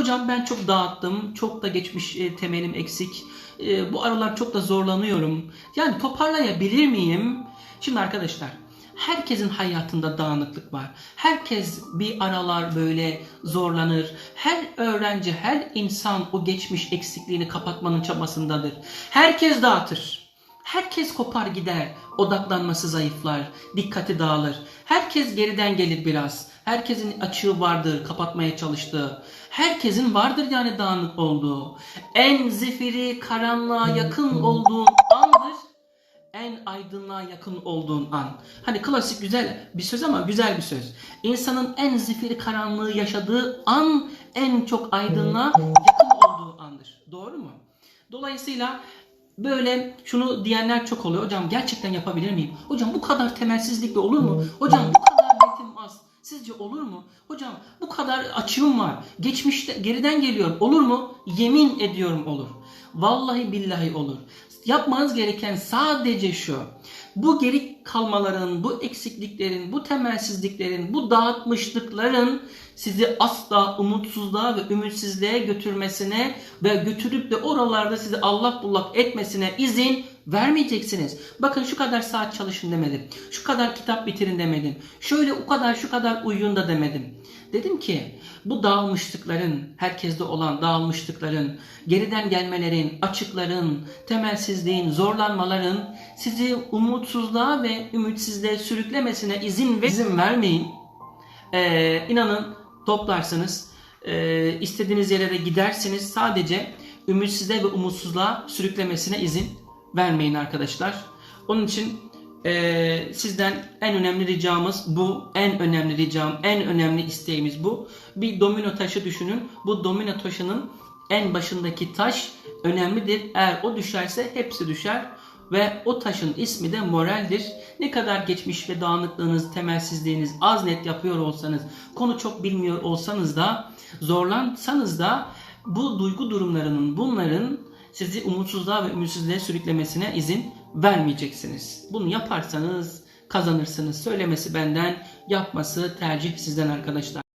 Hocam ben çok dağıttım, çok da geçmiş e, temelim eksik. E, bu aralar çok da zorlanıyorum. Yani toparlayabilir miyim? Şimdi arkadaşlar, herkesin hayatında dağınıklık var. Herkes bir aralar böyle zorlanır. Her öğrenci, her insan o geçmiş eksikliğini kapatmanın çabasındadır. Herkes dağıtır. Herkes kopar gider, odaklanması zayıflar, dikkati dağılır. Herkes geriden gelir biraz. Herkesin açığı vardır, kapatmaya çalıştığı. Herkesin vardır yani dağınık olduğu. En zifiri karanlığa yakın olduğun andır. En aydınlığa yakın olduğun an. Hani klasik güzel bir söz ama güzel bir söz. İnsanın en zifiri karanlığı yaşadığı an en çok aydınlığa yakın olduğu andır. Doğru mu? Dolayısıyla Böyle şunu diyenler çok oluyor. Hocam gerçekten yapabilir miyim? Hocam bu kadar temelsizlikle olur mu? Hocam bu kadar netim az. Sizce olur mu? Hocam bu kadar açığım var. Geçmişte geriden geliyorum. Olur mu? Yemin ediyorum olur. Vallahi billahi olur. Yapmanız gereken sadece şu. Bu geri kalmaların, bu eksikliklerin, bu temelsizliklerin, bu dağıtmışlıkların sizi asla umutsuzluğa ve ümitsizliğe götürmesine ve götürüp de oralarda sizi allak bullak etmesine izin vermeyeceksiniz. Bakın şu kadar saat çalışın demedim. Şu kadar kitap bitirin demedim. Şöyle o kadar şu kadar uyuyun da demedim. Dedim ki bu dağılmışlıkların, herkeste olan dağılmışlıkların, geriden gelmelerin, açıkların, temelsizliğin, zorlanmaların sizi umutsuzluğa ve ümitsizliğe sürüklemesine izin ve izin vermeyin. Ee, inanın toplarsınız, ee, istediğiniz yere de gidersiniz. Sadece ümitsizliğe ve umutsuzluğa sürüklemesine izin vermeyin arkadaşlar. Onun için ee, sizden en önemli ricamız bu. En önemli ricam, en önemli isteğimiz bu. Bir domino taşı düşünün. Bu domino taşının en başındaki taş önemlidir. Eğer o düşerse hepsi düşer. Ve o taşın ismi de moraldir. Ne kadar geçmiş ve dağınıklığınız, temelsizliğiniz az net yapıyor olsanız, konu çok bilmiyor olsanız da, zorlansanız da bu duygu durumlarının, bunların sizi umutsuzluğa ve ümitsizliğe sürüklemesine izin vermeyeceksiniz. Bunu yaparsanız kazanırsınız. Söylemesi benden, yapması tercih sizden arkadaşlar.